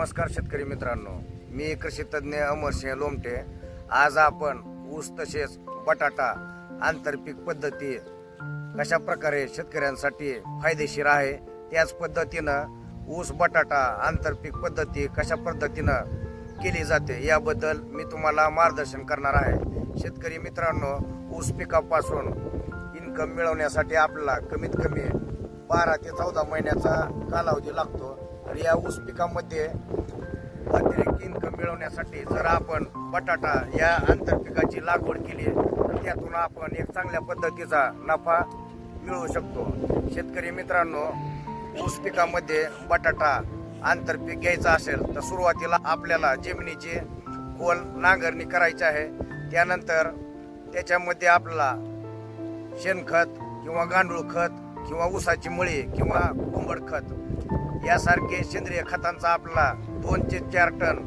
नमस्कार शेतकरी मित्रांनो. मी कृषी तज्ज्ञ अमरसिंह लोमटे. आज आपण ऊस तसेच बटाटा आंतरपीक पद्धती कशा प्रकारे शेतकऱ्यांसाठी फायदेशीर आहे त्याच पद्धतीनं ऊस बटाटा आंतरपीक पद्धती कशा पद्धतीनं केली जाते याबद्दल मी तुम्हाला मार्गदर्शन करणार आहे. शेतकरी मित्रांनो ऊस पिकापासून इन्कम मिळवण्यासाठी आपल्याला कमीत कमी बारा ते चौदा महिन्याचा कालावधी लागतो. तर या ऊस पिकामध्ये अतिरिक्त इन्कम मिळवण्यासाठी जर आपण बटाटा या आंतरपिकाची लागवड केली तर त्यातून आपण एक चांगल्या पद्धतीचा नफा मिळवू शकतो. शेतकरी मित्रांनो ऊस पिकामध्ये बटाटा आंतरपीक घ्यायचं असेल तर सुरुवातीला आपल्याला जमिनीची खोल नांगरणी करायची आहे. त्यानंतर त्याच्यामध्ये आपल्याला शेणखत किंवा गांडूळ खत किंवा ऊसाची मुळी किंवा कोंबड खत यासारखे सेंद्रिय खतांचा आपला दोन ते चार टन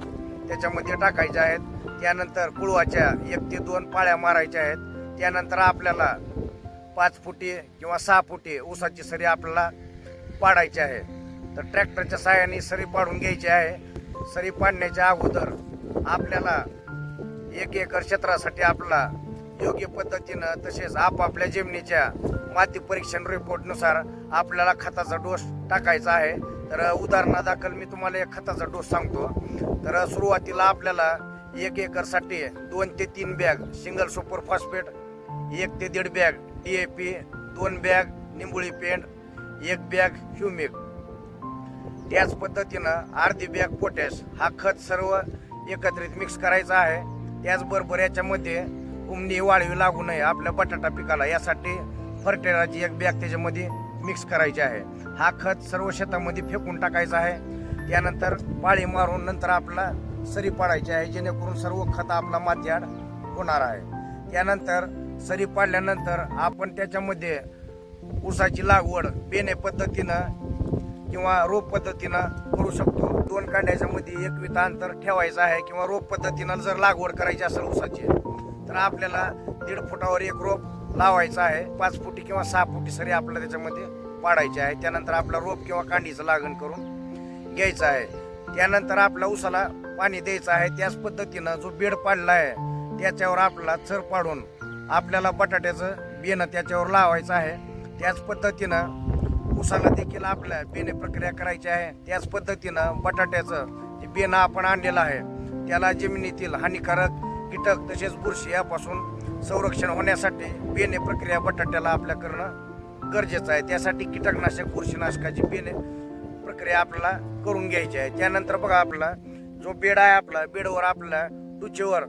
त्याच्यामध्ये टाकायचे आहेत. त्यानंतर कुळवाच्या एक ते दोन पाळ्या मारायच्या आहेत. त्यानंतर आपल्याला पाच फुटी किंवा सहा फुटी ऊसाची सरी आपल्याला पाडायची आहे. तर ट्रॅक्टरच्या सहाय्याने सरी पाडून घ्यायची आहे. सरी पाडण्याच्या अगोदर आपल्याला एक एकर क्षेत्रासाठी आपला योग्य पद्धतीनं तसेच आपापल्या जमिनीच्या माती परीक्षण रिपोर्टनुसार आपल्याला खताचा डोस टाकायचा आहे. तर उदाहरणादाखल मी तुम्हाला एक खताचा डोस सांगतो. तर सुरुवातीला आपल्याला एक एकरसाठी दोन ते तीन बॅग सिंगल सुपर फॉस्फेट एक ते दीड बॅग डी ए पी दोन बॅग निंबुळी पेंट एक बॅग ह्युमिक त्याच पद्धतीनं अर्धी बॅग पोटॅश हा खत सर्व एकत्रित मिक्स करायचा आहे. त्याचबरोबर याच्यामध्ये उमणी वाळवी लागू नये. आपल्या बटाटा पिकाला यासाठी फर्टिलायझरची एक बॅग त्याच्यामध्ये मिक्स करायची आहे. हा खत सर्व शेतामध्ये फेकून टाकायचा आहे. त्यानंतर पाळी मारून नंतर आपला सरी पाडायची आहे. जेणेकरून सर्व खत आपला माध्याड होणार आहे. त्यानंतर सरी पाडल्यानंतर आपण त्याच्यामध्ये ऊसाची लागवड बेने पद्धतीनं किंवा रोप पद्धतीनं करू शकतो. दोन कांड्याच्या मध्ये एक अंतर ठेवायचं आहे किंवा रोप पद्धतीनं जर लागवड करायची असेल ऊसाची तर आपल्याला दीड फुटावर एक रोप लावायचं आहे. पाच फुटी किंवा सहा फुटी सरी आपल्याला त्याच्यामध्ये पाडायचे आहे. त्यानंतर आपला रोप किंवा कांडीचं लागण करून घ्यायचं आहे. त्यानंतर आपल्या उसाला पाणी द्यायचं आहे. त्याच पद्धतीनं जो बेड पाडला आहे त्याच्यावर आपल्याला चर पाडून आपल्याला बटाट्याचं बेणं त्याच्यावर लावायचं आहे. त्याच पद्धतीनं ऊसाला देखील आपल्या बेणे प्रक्रिया करायची आहे. त्याच पद्धतीनं बटाट्याचं जे बेणं आपण आणलेलं आहे त्याला जमिनीतील हानिकारक कीटक तसेच बुरशी यापासून संरक्षण होण्यासाठी बियाणे प्रक्रिया बटाट्याला आपल्या करणं गरजेचं आहे. त्यासाठी कीटकनाशक बुरशीनाशकाची बियाणे प्रक्रिया आपल्याला करून घ्यायची आहे. त्यानंतर बघा आपला जो बेड आहे आपला बेडवर आपला टुचेवर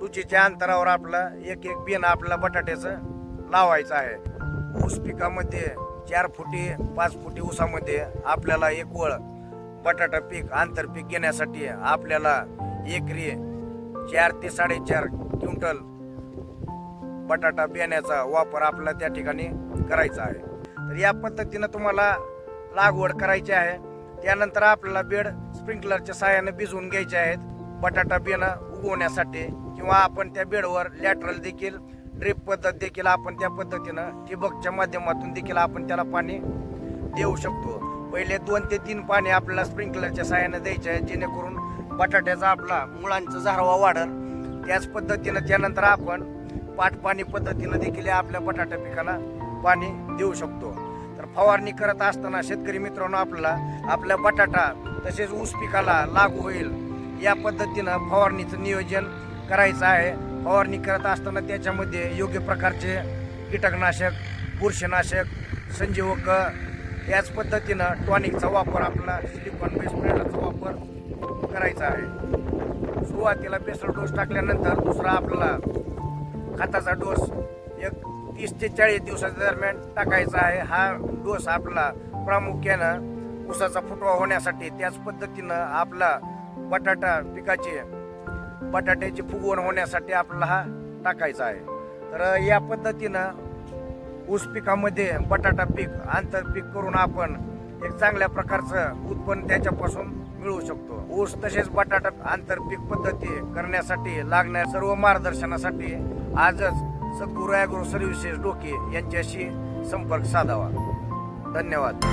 टुचीच्या अंतरावर आपला एक एक बियाणं आपल्याला बटाट्याचं लावायचं आहे. ऊस पिकामध्ये चार फुटी पाच फुटी ऊसामध्ये आपल्याला एक वळ बटाटा पीक आंतरपीक घेण्यासाठी आपल्याला एकरी चार ते साडेचार क्विंटल बटाटा बियाण्याचा वापर आपल्याला त्या ठिकाणी करायचा आहे. तर या पद्धतीनं तुम्हाला लागवड करायची आहे. त्यानंतर आपल्याला बेड स्प्रिंकलरच्या सहाय्याने भिजवून घ्यायचे आहेत. बटाटा बियाणं उगवण्यासाठी किंवा आपण त्या बेडवर लॅटरल देखील ड्रिप पद्धत देखील आपण त्या पद्धतीनं ठिबकच्या माध्यमातून देखील आपण त्याला पाणी देऊ शकतो. पहिले दोन ते तीन पाणी आपल्याला स्प्रिंकलरच्या सहाय्याने द्यायचे आहे जेणेकरून बटाट्याचा आपला मुळांचा झारवा वाढल. त्याच पद्धतीनं त्यानंतर आपण पाठपाणी पद्धतीनं देखील आपल्या बटाटा पिकाला पाणी देऊ शकतो. तर फवारणी करत असताना शेतकरी मित्रांनो आपल्याला आपल्या बटाटा तसेच ऊस पिकाला लागू होईल या पद्धतीनं फवारणीचं नियोजन करायचं आहे. फवारणी करत असताना त्याच्यामध्ये योग्य प्रकारचे कीटकनाशक बुरशीनाशक संजीवक याच पद्धतीनं टॉनिकचा वापर आपला सिलिकॉन बेस प्लेटाचा वापर करायचा आहे. सुरुवातीला बेसल डोस टाकल्यानंतर दुसरा आपल्याला खताचा डोस एक तीस ते चाळीस दिवसाच्या दरम्यान टाकायचा आहे. हा डोस आपला प्रामुख्यानं ऊसाचा फुटवा होण्यासाठी त्याच पद्धतीनं आपला बटाटा पिकाची बटाट्याची फुगवण होण्यासाठी आपल्याला हा टाकायचा आहे. तर या पद्धतीनं ऊस पिकामध्ये बटाटा पीक आंतरपीक करून आपण एक चांगल्या प्रकारचं उत्पन्न त्याच्यापासून मिळवू शकतो. ऊस तसेच बटाटा आंतरपीक पद्धती करण्यासाठी लागणाऱ्या सर्व मार्गदर्शनासाठी आजच सद्गुरू ॲग्रो सर्व्हिसेस डोके यांच्याशी संपर्क साधावा. धन्यवाद.